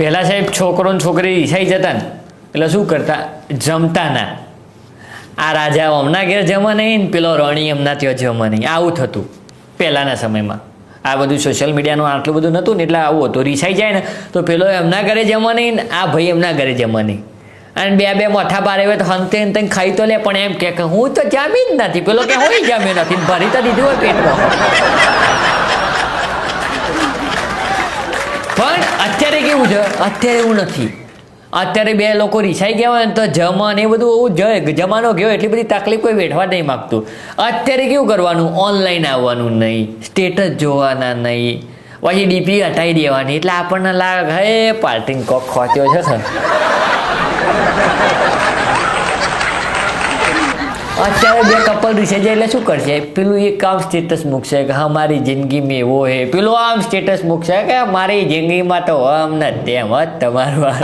પહેલાં સાહેબ છોકરો ને છોકરી રિસાઈ જતા ને, એટલે શું કરતા? જમતા ના. આ રાજા હમણાં ઘેર જમા નહીં ને પેલો રણી એમના ત્યાં જમા નહીં. આવું થતું પહેલાંના સમયમાં. આ બધું સોશિયલ મીડિયાનું આટલું બધું નહોતું ને એટલે આવું હતું. રિસાઈ જાય ને તો પેલો એમના ઘરે જમા નહીં ને આ ભાઈ એમના ઘરે જમા નહીં. અને બે બે મોઠા પારે હોય તો હંતે હંતે ખાઈ તો લે, પણ એમ કે હું તો જામી જ નથી. પેલો કે હોય જામ્યો નથી ભરી તો દીધું હોય પેટમાં. પણ અત્યારે કેવું છે? અત્યારે એવું નથી. અત્યારે બે લોકો રિસાઈ ગયા હોય ને તો જમા ને એ બધું એવું જ જમાનો ગયો એટલી બધી તકલીફ કોઈ વેઠવા નહીં માગતું. અત્યારે કેવું કરવાનું? ઓનલાઈન આવવાનું નહીં સ્ટેટસ જોવાના નહીં. પછી ડીપી હટાવી દેવાની. એટલે આપણને લાગે, હે પાર્ટીને કોક ખોચ્યો છે સર. અત્યારે બે કપલ રીસે જાય એટલે શું કરશે? પેલું એક આમ સ્ટેટસ મૂકશે કે, હા, મારી જિંદગી મેં એવો હે. પેલું આમ સ્ટેટસ મૂકશે કે, મારી જિંદગીમાં તો આમ ને તેમ જ તમારું.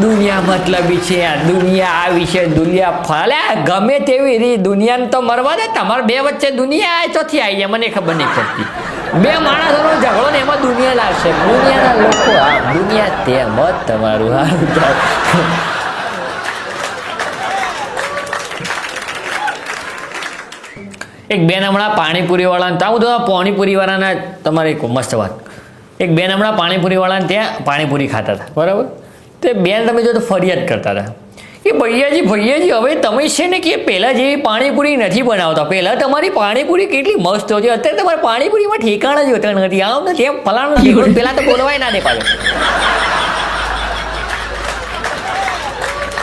દુનિયા મતલબી છે આ, દુનિયા આ વિશે દુનિયા ફાલે. ગમે તેવી રી દુનિયાને તો મરવા દે. તમારે બે વચ્ચે દુનિયા ચોથી આવી જાય, મને ખબર નહીં પડતી. બે માણસોનો ઝઘડો ને એમાં દુનિયા લાગશે દુનિયાના લોકો આ દુનિયા તેમ જ તમારું હારું એક બેન હમણાં પાણીપુરી વાળાને ત્યાં હું તો પાણીપુરી વાળાના તમારે એક મસ્ત વાત. એક બેન હમણાં પાણીપુરી વાળાને ત્યાં પાણીપુરી ખાતા હતા. બરાબર. તે બેન તમે જો તો ફરિયાદ કરતા હતા. એ ભૈયાજી ભૈયાજી હવે તમે છે ને કે પહેલાં જેવી પાણીપુરી નથી બનાવતા. પહેલાં તમારી પાણીપુરી કેટલી મસ્ત હતી. અત્યારે તમારે પાણીપુરીમાં ઠેકાણા જ હોતા નથી. આમ ને તેમ ફલાણું ઠેકાણું પહેલાં તો બોલવાય ના દે પાછું.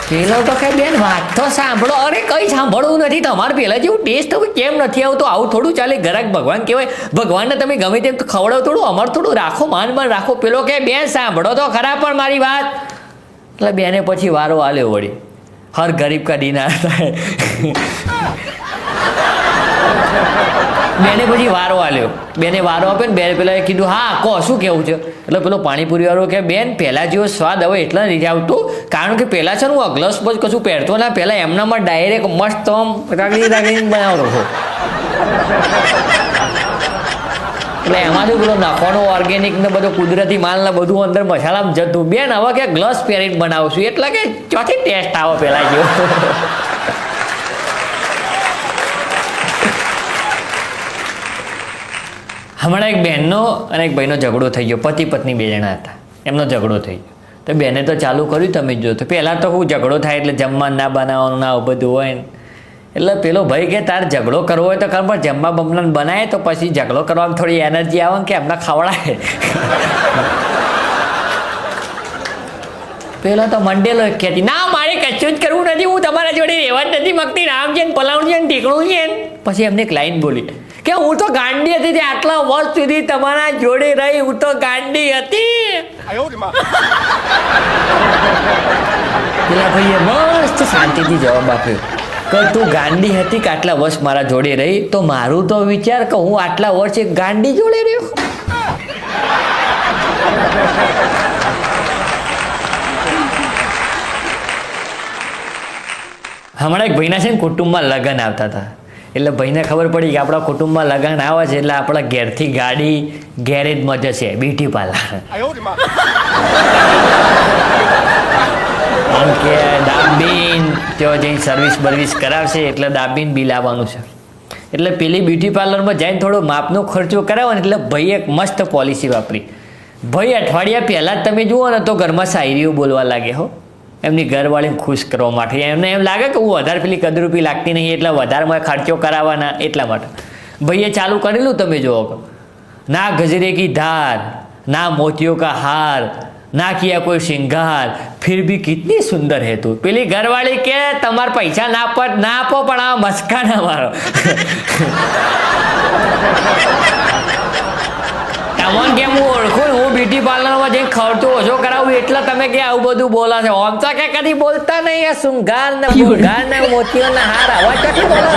પેલો તો કે બેન વાત તો સાંભળો. અરે કઈ સાંભળવું નથી. તમારે પેલા જેવું ટેસ્ટ હવે કેમ નથી આવતો? આવું થોડું ચાલે. ઘરાક ભગવાન કહેવાય. ભગવાનને તમે ગમે તેમ ખવડાવો થોડું અમાર થોડું રાખો માન માન રાખો. પેલો કે બેન સાંભળો તો ખરા પણ મારી વાત. એટલે બેને પછી વારો આલ્યો વળી. હર ગરીબ दिन आता है બેને પછી વારો આલ્યો બેને વારો આપ્યો ને બેને પેલા કીધું હા કહો શું કેવું છે એટલે પેલો પાણીપુરી વાળો કે, બેન, પહેલા જેવો સ્વાદ હવે એટલા નથી આવતો. કારણ કે પહેલા છે ને, હું અગલસ બસ કશું પહેરતો ના. પહેલા એમનામાં ડાયરેક્ટ મસ્ત આમ રાગડી રાગડીને બનાવતો હતો. એટલે એમાંથી પેલો નફાનો ઓર્ગેનિક ને બધો કુદરતી માલ ને બધું અંદર મસાલામાં જતું. બેન, હવે કે ગ્લસ પહેરીને બનાવશું. એટલે કે ચોથી ટેસ્ટ આવે પેલા જેવો. હમણાં એક બહેનનો અને એક ભાઈનો ઝઘડો થઈ ગયો. પતિ પત્ની બે જણા હતા. એમનો ઝઘડો થઈ ગયો. તો બેને તો ચાલુ કર્યું, તમે જો તો પહેલાં તો હું ઝઘડો થાય એટલે જમવા ના બનાવવાનું ના બધું હોય ને. એટલે પેલો ભાઈ કે તાર ઝઘડો કરવો હોય તો કર પણ જમવા બમલાને બનાવે તો પછી ઝઘડો કરવામાં થોડી એનર્જી આવે કે એમને ખવડાવે પેલો તો મંડેલો કહેતી ના મારે કશું જ કરવું નથી હું તમારા જોડે રહેવા જ નથી મગતી રામ છે ને પલાવણ છે ને ટીકણું છે ને. પછી એમને એક લાઈન બોલી કે હું તો ગાંડી હતી આટલા વર્ષ સુધી તમારા જોડે રહી હું તો ગાંડી હતી. પેલા ભાઈએ મસ્ત શાંતિથી જવાબ આપ્યો. કે તું ગાંડી હતી કે આટલા વર્ષ મારા જોડે રહી, તો મારું તો વિચાર કે હું આટલા વર્ષ ગાંડી જોડે રહ્યો. હમણાં એક ભાઈના છે ને કુટુંબમાં લગ્ન આવતા હતા. એટલે ભાઈને ખબર પડી કે આપણા કુટુંબમાં લગ્ન આવે છે એટલે આપણા ઘેરથી ગાડી ગેરેજમાં જશે બ્યુટી પાર્લર કારણ કે દાબીન તેઓ જઈને સર્વિસ બર્વિસ કરાવશે એટલે દાબીન બિલ આવવાનું છે. એટલે પેલી બ્યુટી પાર્લરમાં જઈને થોડો માપનો ખર્ચો કરાવો ને એટલે ભાઈ એક મસ્ત પોલિસી વાપરી. ભાઈ અઠવાડિયા પહેલાં જ તમે જુઓ ને તો ઘરમાં શાયરીઓ બોલવા લાગે હો. એમની ઘરવાળીને ખુશ કરવા માટે. એમને એમ લાગે કે હું વધારે પેલી કદરૂપી લાગતી નહીં, એટલે વધારે ખર્ચો કરાવવાના, એટલા માટે. ભાઈએ ચાલુ કરેલું તમે જુઓ. ના ગજરે કી ધાર, ના મોતિયો કા હાર ના किया કોઈ શિંગાર फिर ભી कितनी સુંદર है तू પેલી ઘરવાળી કે, તમાર પૈસા ના પર ના આપો, પણ આ મસ્કા ના મારો. તમને કેમ હું ઓળખું હું બ્યુટી પાર્લરમાં જઈને ખર્ચો ઓછો કરાવું, એટલે તમે કે આવું બધું બોલા છે. ઓમ તો કે કદી બોલતા નહીં, આ શૃંગાર ને શૃંગાર ને મોતીઓ ને હાર આવા ચોખ્ખી બોલા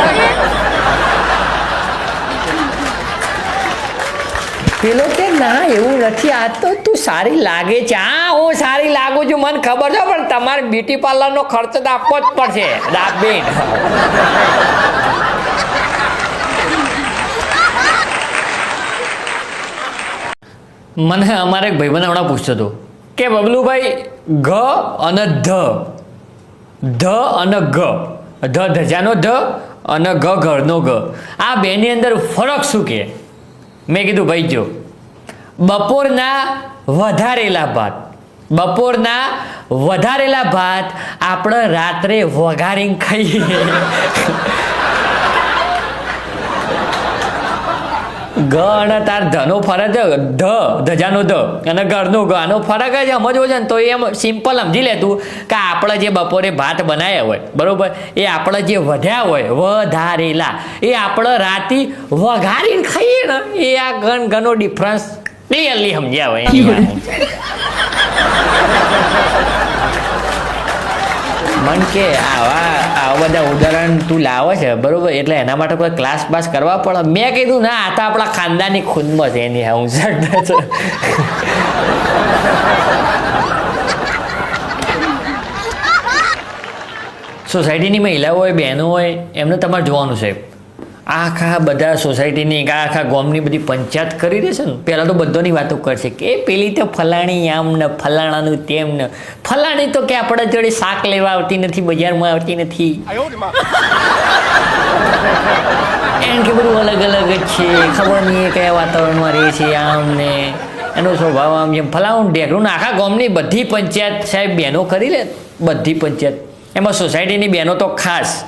પેલો કે ના, એવું નથી. આ તો તું સારી લાગે છે. હા, હું સારી લાગુ છું, મને ખબર છે, પણ તમારે બ્યુટી પાર્લરનો ખર્ચ તો આપવો જ પડશે. દાબેન મને અમારે એક ભાઈબંધ હમણાં પૂછતો હતો કે, બબલુભાઈ, ઘ અને ધ. ધ અને ગ ધ ધજાનો ધ અને ઘ ઘરનો ઘ. આ બેની અંદર ફરક શું કે? મેં કીધું ભાઈ જો બપોરના વધારેલા ભાત બપોરના વધારેલા ભાત આપણે રાત્રે વઘારીને ખાઈએ. ગ અને તાર ધનો ફરક ધ ધજાનો ધ. અને ઘરનો ગ આનો ફરક જ સમજવો છે ને તો એમ સિમ્પલ સમજી લે તું કે આપણે જે બપોરે ભાત બનાવ્યા હોય બરોબર? એ આપણે જે વધ્યા હોય વધારેલા એ આપણે રાતે વઘારીને ખાઈએ ને એ આ ઘણ ઘણો ડિફરન્સ ક્લિયરલી સમજ્યા હોય. મન કે આવા આવા બધા ઉદાહરણ તું લાવે છે, બરોબર? એટલે એના માટે કોઈ ક્લાસ બાસ કરવા પડે? મેં કીધું, ના, આ તો આપણા ખાનદાની ખૂનમાં છે, એની હું સોસાયટીની મહિલાઓ હોય, બહેનો હોય, એમને તમારે જોવાનું છે. આખા બધા સોસાયટીની એક આખા ગોમની બધી પંચાયત કરી દેશે ને. પહેલાં તો બધાની વાતો કરશે કે પેલી તો ફલાણી આમ ને, ફલાણાનું તેમ ને. ફલાણી તો કે આપણા જોડે શાક લેવા આવતી નથી, બજારમાં આવતી નથી. એમ કે બધું અલગ અલગ જ છે. ખબર નહીં કયા વાતાવરણમાં રહે છે આમ ને. એનો સ્વભાવ આમ જેમ ફલાવું ઢેકડું ને આખા ગામની બધી પંચાયત સાહેબ બહેનો કરી લે. બધી પંચાયત. એમાં સોસાયટીની બહેનો તો ખાસ.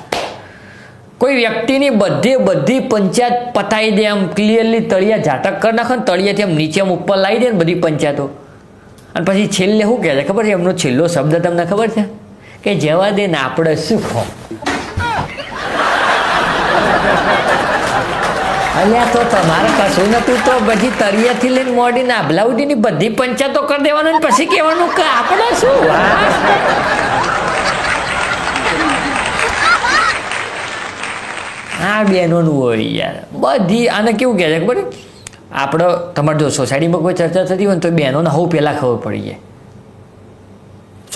કોઈ વ્યક્તિની બધી બધી પંચાયત પતાવી દે આમ ક્લિયરલી તળિયા ઝાટક કરી નાખે ને તળિયાથી આમ નીચે આમ ઉપર લાવી દે ને બધી પંચાયતો. અને પછી છેલ્લે શું કહે છે ખબર છે? એમનો છેલ્લો શબ્દ તમને ખબર છે? કે જવા દે ને આપણે શું ખો અલ્યા, તો તમારે કશું નતું તો પછી તળિયાથી લઈને મોડીને આભલાવડીની બધી પંચાયતો કરી દેવાનું ને પછી કહેવાનું કે આપણે શું? આ બહેનોનું હોય યાર. બધી, આને કેવું કહે છે ખબર? આપણે તમારે જો સોસાયટીમાં કોઈ ચર્ચા થતી હોય ને તો બહેનોને હવ પહેલાં ખબર પડી જાય.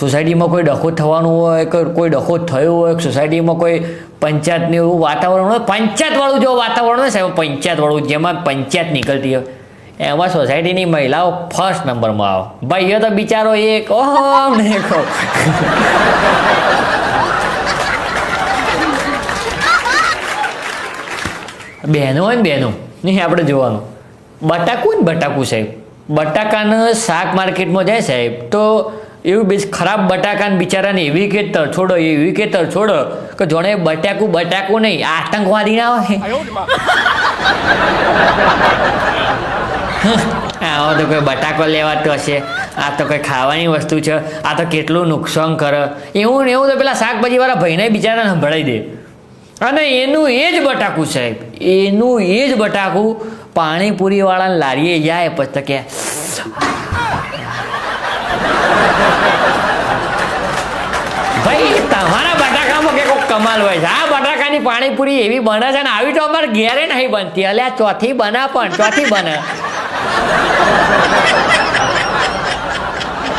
સોસાયટીમાં કોઈ ડખો થવાનું હોય કે કોઈ ડખો થયો હોય સોસાયટીમાં કોઈ પંચાયતનું એવું વાતાવરણ હોય, પંચાયતવાળું જો વાતાવરણ હોય સાહેબ, પંચાયતવાળું જેમાં પંચાયત નીકળતી હોય. એમાં સોસાયટીની મહિલાઓ ફર્સ્ટ નંબરમાં આવે. ભાઈઓ તો બિચારો એક, ઓહો ને બહેનો હોય ને બહેનો, નહીં, આપણે જોવાનું. બટાકું ને બટાકું, સાહેબ? બટાકાનું શાક માર્કેટમાં જાય, સાહેબ, તો એવું બીજ ખરાબ બટાકાને બિચારાને એવી કે તરછોડો એવી કે તરછોડો કે જોણે બટાકું બટાકું નહીં, આતંકવાદી ના હોય. આવો તો કોઈ બટાકો લેવાતો હશે, આ તો કંઈ ખાવાની વસ્તુ છે, આ તો કેટલું નુકસાન કરે. એવું ને એવું તો પેલા શાકભાજીવાળા ભાઈને બિચારાને સંભળાઈ દે. અને એનું એ જ બટાકું સાહેબ, એનું એ જ બટાકું પાણીપુરીવાળાને લારીએ જાય પછી કે, ભાઈ, તમારા બટાકામાં કે કમાલ હોય છે. આ બટાકાની પાણીપુરી એવી બને છે ને આવી તો અમારે ઘેરે નહીં બનતી. અલ્યા, ચોથી બના પણ, ચોથી બને.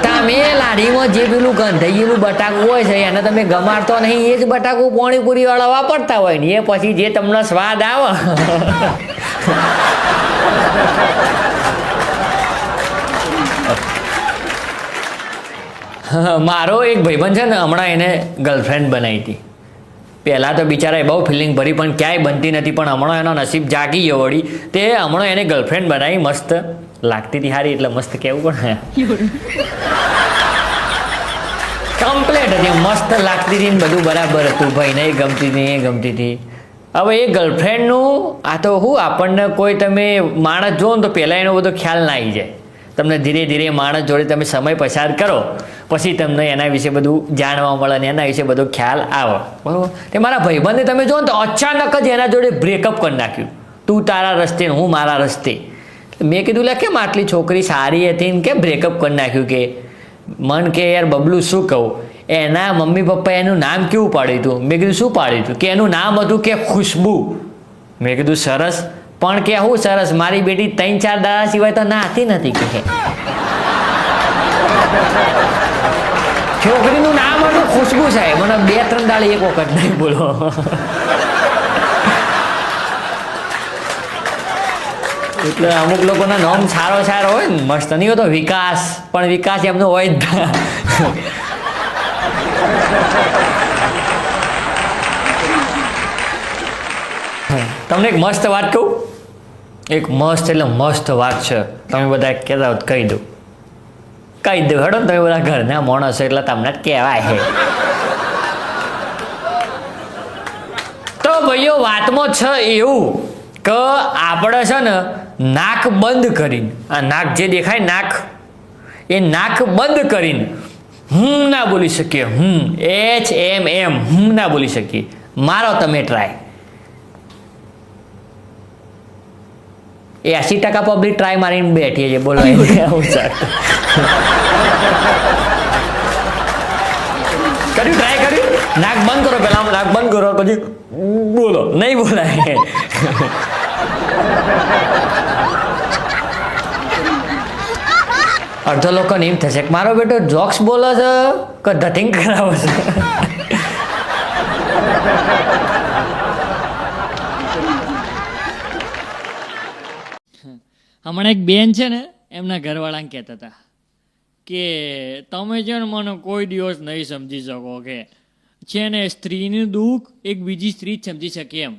તમે લારીમાં જે પેલું ગંધાયેલું બટાકું હોય છે, એને તમે ગમાડતો નહીં, એ જ બટાકું પાણીપુરી વાળા વાપરતા હોય ને, એ પછી જે તમને સ્વાદ આવે. મારો એક ભાઈબંધ છે ને, હમણાં એને ગર્લફ્રેન્ડ બનાવી હતી. પહેલાં તો બિચારાએ બહુ ફિલિંગ ભરી, પણ ક્યાંય બનતી નથી, પણ હમણાં એનો નસીબ જાગી ગયો વળી. તે હમણાં એને ગર્લફ્રેન્ડ બનાવી મસ્ત લાગતી હતી સારી એટલે મસ્ત કેવું પણ કમ્પ્લેટ હતી મસ્ત લાગતી હતી ને બધું બરાબર હતું. ભાઈને એ ગમતી હતી એ ગમતી હતી. હવે એ ગર્લફ્રેન્ડનું આ તો શું આપણને કોઈ તમે માણસ જુઓ ને તો પહેલાં એનો બધો ખ્યાલ ના આવી જાય. તમને ધીરે ધીરે માણસ જોડે તમે સમય પસાર કરો, પછી તમને એના વિશે બધું જાણવા મળે ને એના વિશે બધો ખ્યાલ આવે. બરાબર? તે મારા ભાઈબંધને તમે જુઓ ને તો અચાનક જ એના જોડે બ્રેકઅપ કરી નાખ્યું. તું તારા રસ્તે હું મારા રસ્તે. મેં કીધું, લે, કેમ આટલી છોકરી સારી હતી? ને કેમ બ્રેકઅપ કરી નાખ્યું કે? મન કે, યાર, બબલું, શું કહું? એના મમ્મી પપ્પાએ એનું નામ કેવું પાડ્યું હતું? મેં કીધું, શું પાડ્યું હતું? કે એનું નામ હતું કે ખુશ્બુ. મેં કીધું, સરસ. પણ કે, હું સરસ? મારી બેટી ત્રણ ચાર દાડા સિવાય તો નાતી નથી કે છોકરીનું નામ હતું ખુશ્બુ સાહેબ. મને બે ત્રણ દાડી એક વખત નહીં બોલો. એટલે અમુક લોકોના નામ સારો સારો હોય ને, મસ્ત. નહીં હોતો, વિકાસ. પણ વિકાસ એમનો હોય જ. તમને એક મસ્ત વાત કહું? એક મસ્ત એટલે મસ્ત વાત છે. તમે બધા કહેતા હોય કહી દઉં. કહી દઉં, હેડો તમે બધા ઘરના માણસો એટલે તમને કહેવાય છે. તો ભાઈઓ, વાતમાં છે એવું કે આપણે છે ને નાક બંધ કરીને આ નાક જે દેખાય નાક એ નાક બંધ કરીને હું ના બોલી શકીએ હું એચ એમ એમ હું ના બોલી શકીએ. મારો તમે ટ્રાય એસી ટકા પબ્લિક ટ્રાય મારીને બેઠી છે બોલો કર્યું ટ્રાય કર્યું? નાક બંધ કરો પેલા નાક બંધ કરો પછી બોલો નહીં બોલાય. અડધો લોકોને એમ થશે કે મારો બેટો જોક્સ બોલે છે કે ધતિંગ કરાવે છે. હમણાં એક બેન છે ને, એમના ઘરવાળાને કહેતા હતા કે તમે છે ને મને કોઈ દિવસ નહીં સમજી શકો કે છે ને સ્ત્રીનું દુઃખ એક બીજી સ્ત્રી જ સમજી શકે એમ.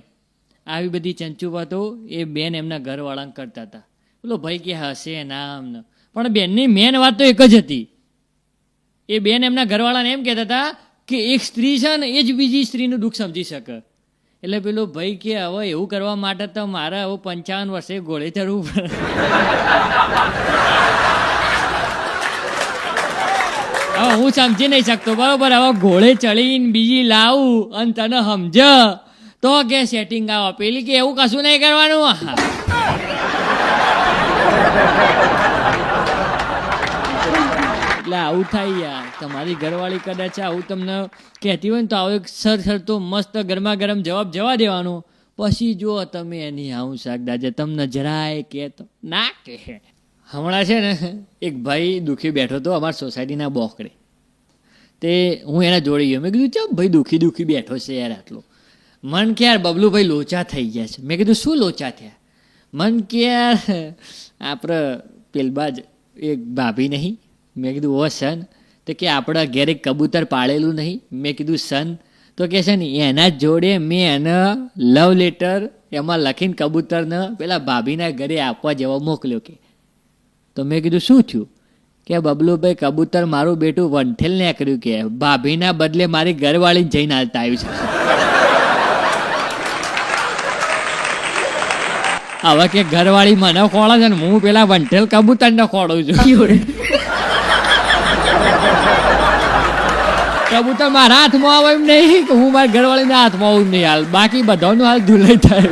આવી બધી ચંચુવાતો એ બેન એમના ઘરવાળાને કરતા હતા. બોલો, ભાઈ, કે હશે ના આમને પણ બેનની મેન વાત તો એક જ હતી. એ બેન એમના ઘરવાળાને એમ કહેતા હતા કે એક સ્ત્રી છે ને, એ જ બીજી સ્ત્રીનું દુઃખ સમજી શકે. એટલે પેલો, ભાઈ, કે હવે એવું કરવા માટે તો મારે હવે પંચાવન વર્ષે ઘોડે ચડવું પડે. હવે હું સમજી નહીં શકતો. બરોબર, હવે ઘોડે ચડીને બીજી લાવું અને તને સમજ. તો કે સેટિંગ આવો. પેલી કે એવું કશું નહીં કરવાનું? એટલે આવું થાય યાર. તમારી ઘરવાળી કદાચ આવું તમને કહેતી હોય ને તો આવો એક સર સર તો મસ્ત ગરમા ગરમ જવાબ જવા દેવાનો. પછી જો તમે એની આવું શાકદાજે તમને જરાય કે તો ના કે. હમણાં છે ને, એક ભાઈ દુઃખી બેઠો હતો અમારા સોસાયટીના બોકડે. તે હું એના જોડી ગયો. મેં કીધું, ચાલ ભાઈ દુઃખી દુઃખી બેઠો છે યાર આટલો. મન કે યાર બબલુભાઈ લોચા થઈ ગયા છે? મેં કીધું, શું લોચા થયા? મન કે યાર આપણે પેલબાજ એક ભાભી નહીં? મેં કીધું, ઓ સન, તો કે આપણા ઘેરે કબૂતર પાળેલું નહીં? મેં કીધું, સન, તો કે છે ને, એના જોડે મેં એને લવ લેટર એમાં લખીને કબૂતરને પેલા ભાભીના ઘરે આપવા જવા મોકલ્યો કે. તો મેં કીધું, શું થયું? કે બબલુભાઈ કબૂતર મારું બેટું વંઠેલ ને કર્યું કે, ભાભીના બદલે મારી ઘરવાળી જઈને હાલતા આવ્યું છે. હવે કે ઘરવાળી મને ખોળે છે ને હું પેલા વંઠેલ કબૂતરને ખોડું છું. કબૂતર મારા હાથમાં આવે એમ નહીં કે હું મારા ઘરવાળીના હાથમાં આવું નહીં હાલ. બાકી બધાનું હાલ ધુલાઈ થાય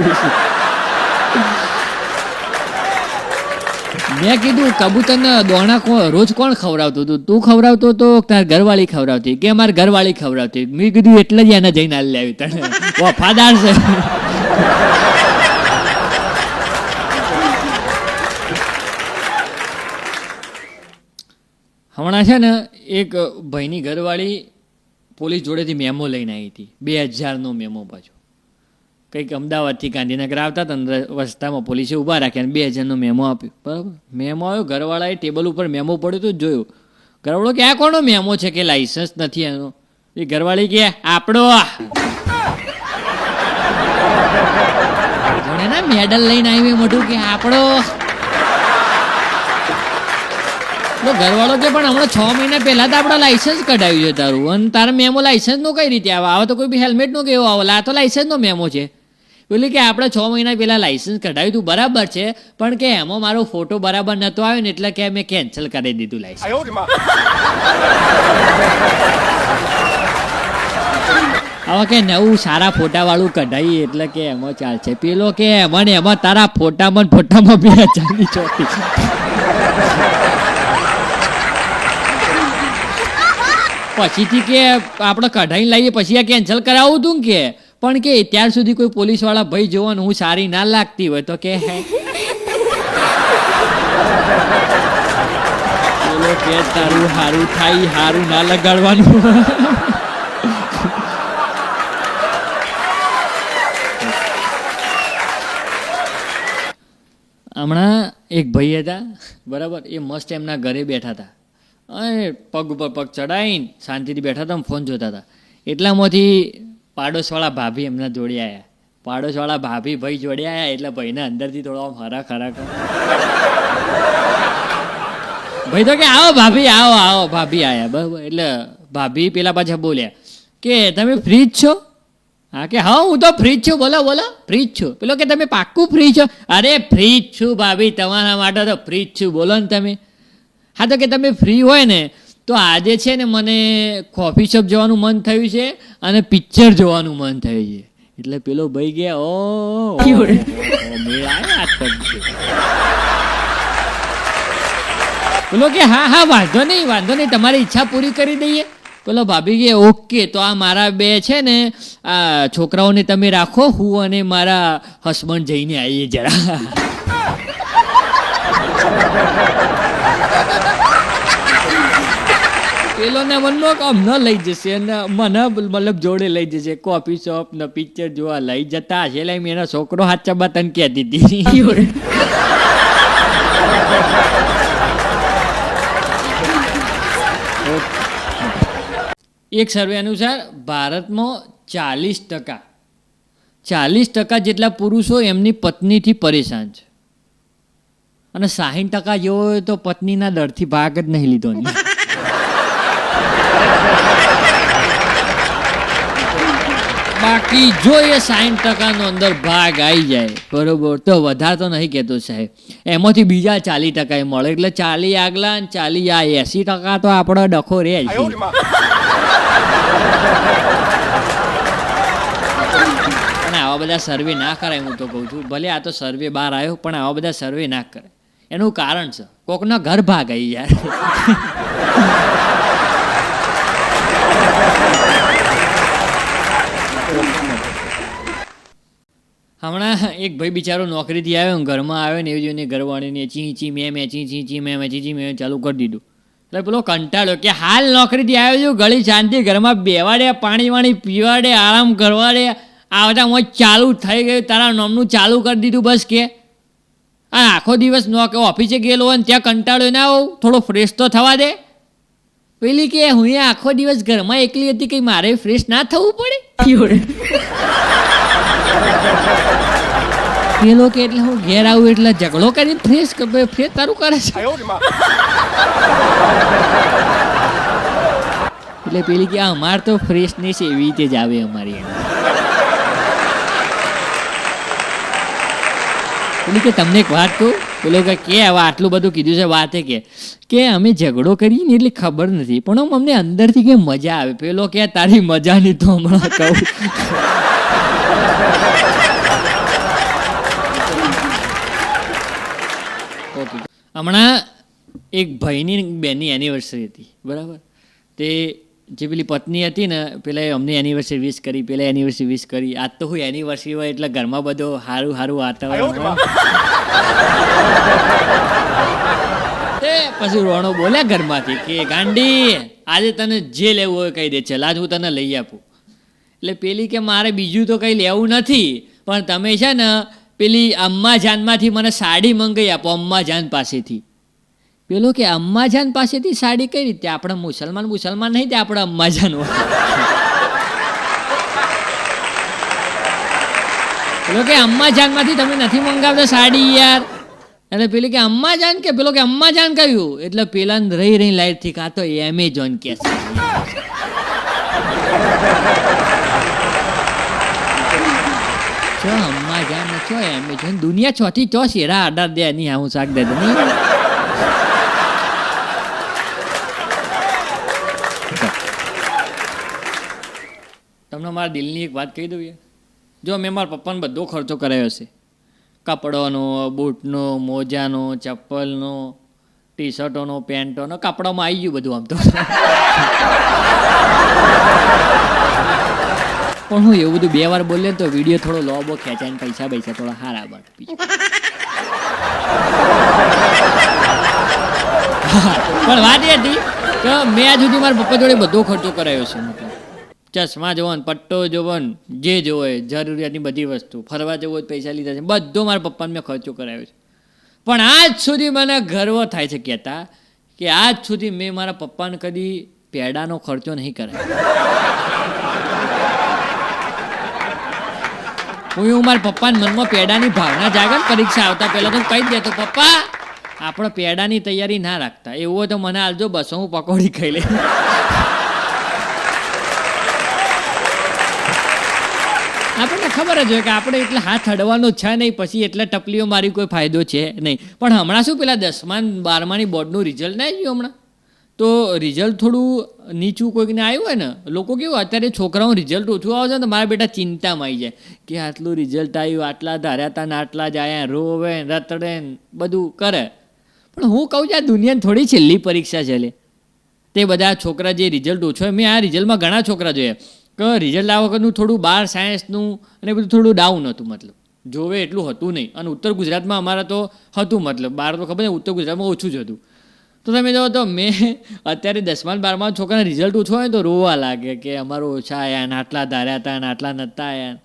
મેં કીધું કબૂતરને દોણા રોજ કોણ ખવડાવતું હતું? તું ખવડાવતો તો તાર ઘરવાળી ખવડાવતી. કે મારી ઘરવાળી ખવડાવતી? મેં કીધું એટલે જ એને જઈને હાલ લાવી તને. વફાદાર છે. હમણાં છે ને એક ભાઈની ઘરવાળી પોલીસ જોડેથી મેમો લઈને આવી હતી. બે હજારનો મેમો પાછો. કંઈક અમદાવાદથી ગાંધીનગર આવતા હતા રસ્તામાં પોલીસે ઊભા રાખ્યા બે હજારનો મેમો આપ્યો. બરાબર? મેમો આવ્યો, ઘરવાળાએ ટેબલ ઉપર મેમો પડ્યો તો જોયું. ઘરવાળો કે, આ કોનો મેમો છે કે લાઇસન્સ નથી એનો? એ ઘરવાળી કે, આપણો જોડે ને મેડલ લઈને આવી મોટું કે, આપણો એટલે ઘરવાળો કે પણ હમણાં છ મહિના પહેલા તો આપણે લાઇસન્સ કઢાવ્યું છે તારું. અને તારા મેમો લાઇસન્સ નો કઈ રીતે આવે? આવે તો કોઈ બી હેલ્મેટ નો કેવો આવે. આ તો લાયસન્સ નો મેમો છે. બોલી કે આપણે છ મહિના પહેલાં લાઇસન્સ કઢાવ્યું હતું બરાબર છે. પણ કે એમાં મારો ફોટો બરાબર નહોતો આવ્યો ને એટલે કે મેં કેન્સલ કરી દીધું લાઇસન્સ હવે કે નવું સારા ફોટાવાળું કઢાવી એટલે કે એમાં ચાલશે. પેલો કે એમાં ને એમાં તારા ફોટામાં ફોટામાં બે હજારની ચોકી. પછીથી કે આપણે કઢાઈને લાવીએ પછી આ કેન્સલ કરાવું તું કે. પણ કે ત્યાર સુધી કોઈ પોલીસવાળા ભાઈ જોવાનું હું સારી ના લાગતી હોય તો કે કે તારું હારું થાય, હારું ના લગાડવાનું. હમણાં એક ભાઈ હતા, બરાબર, એ મસ્ત એમના ઘરે બેઠા હતા. પગ ઉપર પગ ચડાવીને શાંતિથી બેઠા હતા ફોન જોતા હતા. એટલામાંથી પાડોશવાળા ભાભી એમના જોડે આવ્યા પાડોશવાળા ભાભી ભાઈ જોડે આવ્યા એટલે ભાઈને અંદરથી થોડો આમ હરખ હરખ ભાઈ તો કે, આવો ભાભી, આવો આવો, ભાભી આવ્યા બરાબર. એટલે ભાભી પેલા પાછા બોલ્યા, કે તમે ફ્રી જ છો? હા, કે, હા, હું તો ફ્રી જ છું. બોલો બોલો. ફ્રી જ છું. પેલો કે, તમે પાક્કું ફ્રી છો? અરે, ફ્રી જ છું ભાભી. તમારા માટે તો ફ્રી જ છું. બોલો ને તમે. હા તો કે તમે ફ્રી હોય ને તો આજે છે ને મને કોફી શોપ જવાનું મન થયું છે અને પિક્ચર જોવાનું મન થયું છે. એટલે પેલો ભાઈ ગયા ઓ પેલો કે હા હા વાંધો નહીં વાંધો નહીં તમારી ઈચ્છા પૂરી કરી દઈએ. પેલો ભાભી કે ઓકે તો આ મારા બે છે ને આ છોકરાઓને તમે રાખો હું અને મારા હસબન્ડ જઈને આવીએ જરા. પેલોને મનનો કામ ન લઈ જશે અને મને મતલબ જોડે લઈ જશે. કોફી શોપ ને પિક્ચર જોવા લઈ જતા. હશે એટલે મેં એના છોકરો હાચા બા તને કહેતી હતી એક સર્વે અનુસાર ભારતમાં ચાલીસ ટકા ચાલીસ ટકા જેટલા પુરુષો એમની પત્નીથી પરેશાન છે. અને સાહીઠ ટકા જેવો હોય તો પત્નીના ડરથી ભાગ જ નહીં લીધો બાકી જો એ સાહીઠ ટકાનો અંદર ભાગ આવી જાય. બરોબર. તો વધારે તો નહીં કહેતો સાહેબ. એમાંથી બીજા ચાલીસ ટકા એ મળે. એટલે ચાલી આગલા ને ચાલી આ એસી ટકા તો આપણો ડખો રહે જ. આવા બધા સર્વે ના કરાય હું તો કહું છું. ભલે આ તો સર્વે બહાર આવ્યો પણ આવા બધા સર્વે ના કરે એનું કારણ છે. કોકના ઘર ભાગ આવી યાર. હમણાં એક ભાઈ બિચારો નોકરીથી આવ્યો ઘરમાં આવ્યો ને એવું જોઈને ઘરવાળીને ચી ચી મેં મેં ચી ચી ચી મેં મેં ચી ચી મેં ચાલુ કરી દીધું. એટલે પેલો કંટાળ્યો કે હાલ નોકરીથી આવ્યો છું, ગળી શાંતિ, ઘરમાં બેવાડે, પાણી વાણી પીવાડે, આરામ કરવાડે. આવતા મોજ ચાલુ થઈ ગયું, તારા નામનું ચાલુ કરી દીધું બસ કે. આ આખો દિવસ નોક ઓફિસે ગયેલો હોય ને ત્યાં કંટાળ્યો ના આવું. થોડો ફ્રેશ તો થવા દે. પેલી કે હું એ આખો દિવસ ઘરમાં એકલી હતી કે મારે ફ્રેશ ના થવું પડે? પેલો કે એટલે હું ઘેર આવું એટલે ઝઘડો કરીને ફ્રેશ ફ્રેશ તારું કરે છે. એટલે પેલી કે અમાર તો ફ્રેશનેસ એવી રીતે જ આવે અમારી એમ પેલી કે તમને એક વાત કહું પેલો કે કે હવે આટલું બધું કીધું છે વાતે કે. કે અમે ઝઘડો કરીએ ને એટલે ખબર નથી પણ આમ અમને અંદરથી કે મજા આવે. પેલો કે તારી મજા નહીં તો હમણાં કહું. હમણાં એક ભાઈની બેનની એનિવર્સરી હતી બરાબર? તે જે પેલી પત્ની હતી ને, પેલા અમને એનિવર્સરી વિશ કરી, પેલા એનિવર્સરી વિશ કરી. આજ તો હું એનિવર્સરી હોય એટલે ઘરમાં બધો સારું સારું વાતાવરણ એ પછી રોણો બોલ્યા ઘરમાંથી કે, ગાંડી, આજે તને જે લેવું હોય કહી દે, ચાલ, આજ હું તને લઈ આપું. એટલે પેલી કે, મારે બીજું તો કંઈ લેવું નથી, પણ તમે છે ને, પેલી અમ્મા જાનમાંથી મને સાડી મંગાઈ આપો, અમ્મા જાન પાસેથી. પેલો કે અમ્માજાન પાસેથી સાડી કઈ રીતે? આપણે મુસલમાન મુસલમાન નહીં તે આપણે અમ્માજાન હોય. પેલો કે અમ્માજાનમાંથી તમે નથી મંગાવતા સાડી યાર? એટલે પેલી કે અમ્માજાન કે? પેલો કે અમ્માજાન કહ્યું? એટલે પેલા રહી રહી લાઈટથી કાં તો એમેઝોન કે છે. અમ્માજાન છો એમેઝોન દુનિયા છોથી ચો શેરા આડા દે, નહીં હું શાક દે, નહીં. તમને મારા દિલની એક વાત કહી દઉં જો મેં મારા પપ્પાને બધો ખર્ચો કરાયો છે. કપડોનો, બૂટનો, મોજાનો, ચપ્પલનો ટી શર્ટોનો પેન્ટોનો, કપડામાં આવી ગયું બધું આમ તો. પણ હું એવું બધું બે વાર બોલે તો વીડિયો થોડો લોબો ખેંચાય ને પૈસા પૈસા થોડા હારા બટ પણ વાત એ હતી કે મેં આજ સુધી મારા પપ્પા જોડે બધો ખર્ચો કરાયો છે, મતલબ. ચશ્મા જોવો ને પટ્ટો જોવો ને જે જોવો એ જરૂરિયાતની બધી વસ્તુ. ફરવા જવું હોય પૈસા લીધા છે. બધું મારા પપ્પાને મેં ખર્ચો કરાવ્યો છે. પણ આજ સુધી મને ગર્વ થાય છે, કહેતા, કે આજ સુધી મેં મારા પપ્પાને કદી પેડાનો ખર્ચો નહીં કરાયો. હું મારા પપ્પાને મનમાં પેડાની ભાવના જાગે પરીક્ષા આવતા પહેલાં તો કહી દેતો, પપ્પા, આપણે પેડાની તૈયારી ના રાખતા. એવું હોય તો મને આલજો, બસો હું પકોડી ખાઈ લે આપણને ખબર જ હોય કે આપણે એટલે હાથ હડવાનો છે નહીં, પછી એટલે ટપલીઓ મારી કોઈ ફાયદો છે નહીં. પણ હમણાં શું પેલા દસમાં બારમાની બોર્ડનું રિઝલ્ટ ના આવ્યું હમણાં? તો રિઝલ્ટ થોડું નીચું કોઈકને આવ્યું હોય ને, લોકો કેવું, અત્યારે છોકરાઓ રિઝલ્ટ ઓછું આવે છે ને મારા બેટા ચિંતામાં આવી જાય. કે આટલું રિઝલ્ટ આવ્યું, આટલા ધાર્યા હતા ને, આટલા જ આવ્યા રોવે રતડે બધું કરે. પણ હું કહું છું, આ દુનિયાની થોડી છેલ્લી પરીક્ષા છે તે બધા છોકરા જે રિઝલ્ટ ઓછો હોય, મેં આ રિઝલ્ટમાં ઘણા છોકરા જોયા. રિઝલ્ટ આ વખતનું થોડું બાર સાયન્સનું અને બધું થોડું ડાઉન હતું મતલબ. જોવે એટલું હતું નહીં. અને ઉત્તર ગુજરાતમાં અમારા તો હતું મતલબ. બાર તો ખબર ને ઉત્તર ગુજરાતમાં ઓછું જ હતું. તો તમે જો તો મેં અત્યારે દસમા બારમા છોકરાના રિઝલ્ટ ઓછો હોય તો રોવા લાગે કે અમારું ઓછા આવ્યા આટલા ધાર્યા હતા આટલા નહોતા આવ્યા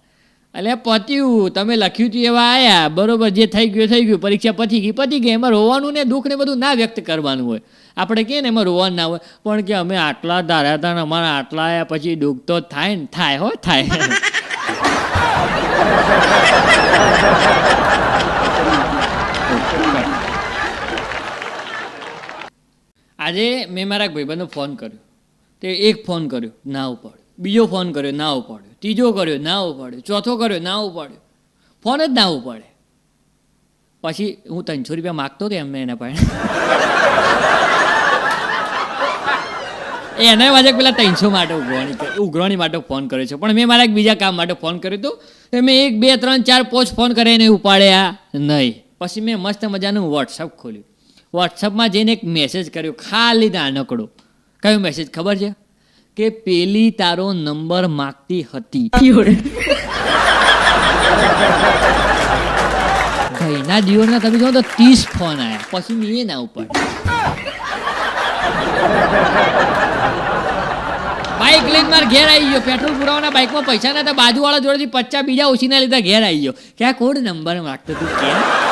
એટલે પત્યું, તમે લખ્યું હતું એવા આવ્યા બરોબર, જે થઈ ગયું થઈ ગયું. પરીક્ષા પતી ગઈ પતી ગઈ. એમાં રોવાનું ને દુઃખ ને બધું ના વ્યક્ત કરવાનું હોય. આપણે કહીએ ને એમાં રોવાનું ના હોય. પણ કે અમે આટલા ધાર્યા હતા ને અમારા આટલા આવ્યા પછી દુઃખ તો થાય ને, થાય હો, થાય. આજે મેં મારા ભાઈબંધનો ફોન કર્યો. તે એક ફોન કર્યો, ના ઉપાડ્યો બીજો ફોન કર્યો, ના ઉપાડ્યો ત્રીજો કર્યો, ના ઉપાડ્યો. ચોથો કર્યો, ના ઉપાડ્યો. ફોન જ ના ઉપાડે. પછી હું ત્રણસો રૂપિયા માગતો હતો એમને એના પાસે. એના વાજે પેલા ત્રણસો માટે ઉઘરાણી ઉઘરાણી માટે ફોન કર્યો છે. પણ મેં મારા એક બીજા કામ માટે ફોન કર્યો હતો. તો મેં એક, બે, ત્રણ, ચાર પોચ ફોન કરીને ઉપાડ્યા નહીં. પછી મેં મસ્ત મજાનું વોટ્સઅપ ખોલ્યું. વોટ્સઅપમાં જઈને એક મેસેજ કર્યો, ખાલી નાનકડો. કયો મેસેજ ખબર છે? કે પેલી તારો નંબર માગતી હતી. ભાઈના દિવસના તમે જો તો ત્રીસ ફોન આવ્યા પછી મેં ના ઉપર. બાઇક લઈને મારે ઘેર આવી ગયો. પેટ્રોલ પુરાવાના બાઇકમાં પૈસા નતા. બાજુવાળા જોડેથી પચાસ બીજા ઓછીના લીધા ઘેર આવી ગયો. કે આ કોડ નંબર માગતો તું? ક્યાં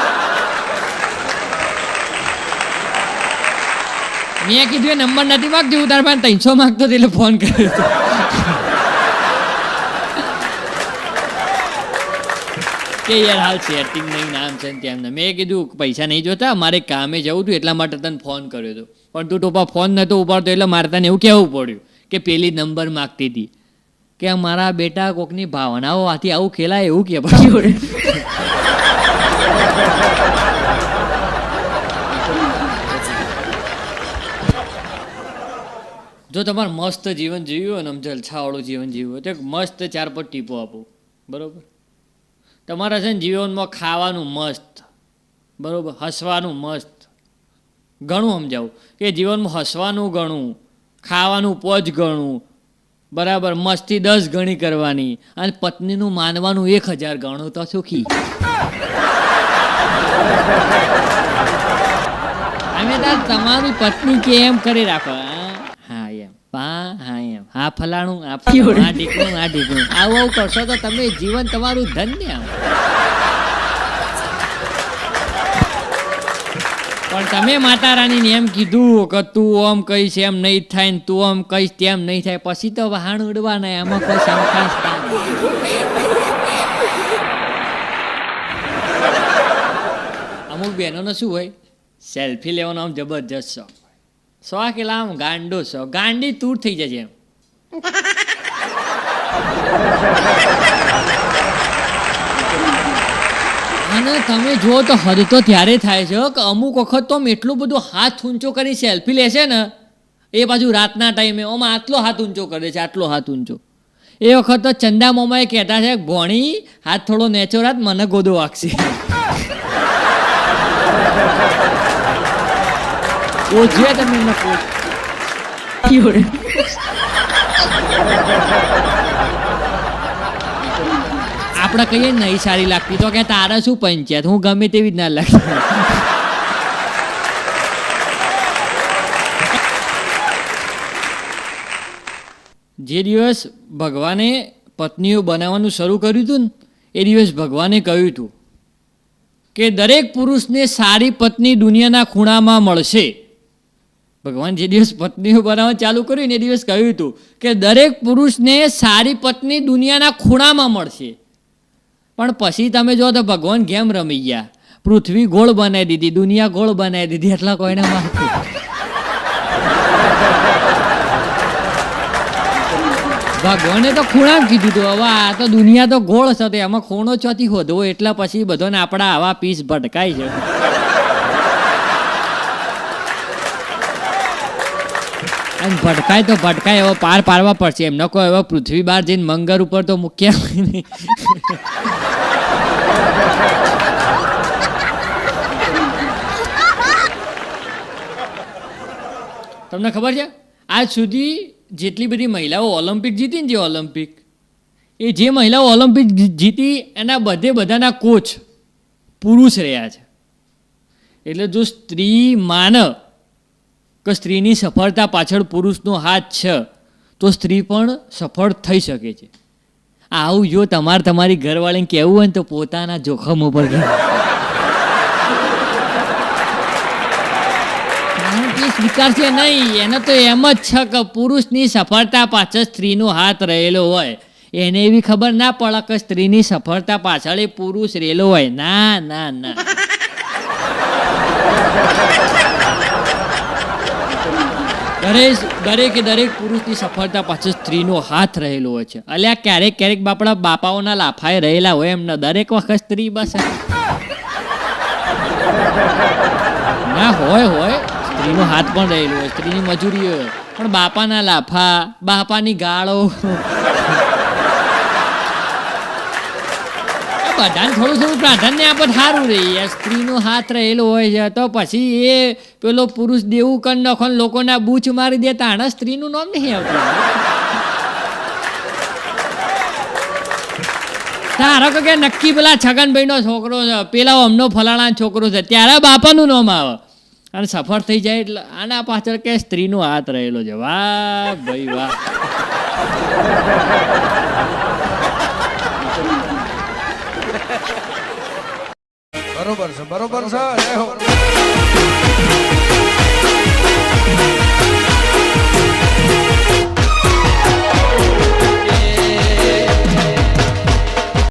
મેં કીધું એ નંબર નથી માગતી, હું તારા પાસે ત્રણસો માગતો એટલે ફોન કર્યો હતો. કે યાર હાલ સેટિંગ નહીં નામ છે ને તેમ મેં કીધું, પૈસા નહીં જોતા, મારે કામે જવું હતું એટલા માટે તને ફોન કર્યો હતો. પણ તું ટોપા ફોન નહોતો ઉપાડતો એટલે મારે તને એવું કહેવું પડ્યું કે પેલી નંબર માગતી હતી. કે મારા બેટા કોકની ભાવનાઓ આથી આવું ખેલાય એવું કે પછી જો તમારે મસ્ત જીવન જીવ્યું હોય ને આમ જલછાવાળું જીવન જીવ્યું હોય તો એક મસ્ત ચાર પર ટીપો આપો. બરાબર? તમારા છે ને જીવનમાં ખાવાનું મસ્ત. બરાબર? હસવાનું મસ્ત. ઘણું સમજાવું. કે જીવનમાં હસવાનું ઘણું ખાવાનું પોચ ગણું. બરાબર? મસ્તી દસ ગણી કરવાની. અને પત્નીનું માનવાનું એક હજાર ગણું તો સુખી. અમે તાર તમારી પત્ની કે એમ કરી રાખો? હા, હા એમ હા હા એમ હા ફલાણું આ ફલાણું, આ ઢીકણું આ ઢીકણું. આવું આવું કરશો તો તમે જીવન તમારું ધન્ય પણ તમે માતા રાણીને એમ કીધું કે તું ઓમ કહીશ એમ નહીં થાય ને તું આમ કહીશ તેમ નહીં થાય. પછી તો વહાણ ઉડવાના એમાં કોઈ ના. અમુક બહેનોનો શું હોય? સેલ્ફી લેવાનો આમ જબરજસ્ત શોખ. શોખ કિલો આમ ગાંડો છો. ગાંડી તૂર થઈ જજે એમ. અને તમે જુઓ તો હદ તો ત્યારે થાય છે કે અમુક વખત તો એટલું બધું હાથ ઊંચો કરી સેલ્ફી લેશે ને, એ બાજુ રાતના ટાઈમે ઓમાં આટલો હાથ ઊંચો કરે છે, આટલો હાથ ઊંચો. એ વખત તો ચંદા મોમાએ કહેતા છે ભોણી, હાથ થોડો નેચો રાત, મને ગોદો વાગશે. ઓછે તમે એમને પૂછ આપણે કહીએ નહીં સારી લાગતી, તો કે તારે શું પંચાયત? હું ગમે તેવી જ ના લાગતી. જે દિવસ ભગવાને પત્નીઓ બનાવવાનું શરૂ કર્યું હતું ને, એ દિવસ ભગવાને કહ્યું હતું કે દરેક પુરુષને સારી પત્ની દુનિયાના ખૂણામાં મળશે. ભગવાન જે દિવસ પત્નીઓ બનાવવા ચાલુ કર્યું એ દિવસ કહ્યું હતું કે દરેક પુરુષને સારી પત્ની દુનિયાના ખૂણામાં મળશે. પણ પછી તમે જો તો ભગવાન ગેમ રમી ગયા? પૃથ્વી ગોળ બનાવી દીધી, દુનિયા ગોળ બનાવી દીધી, એટલા કોઈને મારતું ભગવાને તો ખૂણા કીધું હતું, હવે આ તો દુનિયા તો ગોળ છે એમાં ખૂણો ચોથી હોધવો એટલા પછી બધાને આપણા આવા પીસ ભટકાય છે. ભટકાય તો ભટકાય એવો પાર પાડવા પડશે. એમ નકો એવો પૃથ્વી બહાર જઈને મંગર ઉપર તો મૂક્યા નહીં. તમને ખબર છે? આજ સુધી જેટલી બધી મહિલાઓ ઓલિમ્પિક જીતી ને જે ઓલિમ્પિક, એ જે મહિલાઓ ઓલિમ્પિક જીતી એના બધે બધાના કોચ પુરુષ રહ્યા છે. એટલે જો સ્ત્રી માને કે સ્ત્રીની સફળતા પાછળ પુરુષનો હાથ છે, તો સ્ત્રી પણ સફળ થઈ શકે છે. આવું જો તમારે તમારી ઘરવાળીને કહેવું હોય ને તો પોતાના જોખમ ઉપર કારણ કે સ્વીકારશે નહીં. એને તો એમ જ છે કે પુરુષની સફળતા પાછળ સ્ત્રીનો હાથ રહેલો હોય. એને એવી ખબર ના પડે કે સ્ત્રીની સફળતા પાછળ એ પુરુષ રહેલો હોય. ના ના ના. દરેક દરેકે દરેક પુરુષની સફળતા પાછળ સ્ત્રીનો હાથ રહેલો હોય છે. અલ્યા ક્યારેક ક્યારેક બાપડા બાપાઓના લાફાએ રહેલા હોય એમને દરેક વખત સ્ત્રી બસ ના હોય હોય. સ્ત્રીનો હાથ પણ રહેલો હોય, સ્ત્રીની મજૂરી હોય પણ બાપાના લાફા, બાપાની ગાળો. બધાને થોડું થોડું પ્રાધાન્ય આપે સારું રહે સ્ત્રીનો હાથ રહેલો હોય છે તો પછી એ પેલો પુરુષ દેવું કર નાખો લોકોના બૂચ મારી દેતા તાણે સ્ત્રીનું નામ નહીં આવતું. તારો કે નક્કી પેલા છગનભાઈનો છોકરો છે, પેલા અમનો ફલાણા છોકરો છે, ત્યારે બાપાનું નામ આવે. અને સફળ થઈ જાય એટલે આના પાછળ કે સ્ત્રીનો હાથ રહેલો છે. વાહ ભાઈ વાહ. બરોબર છે બરોબર છે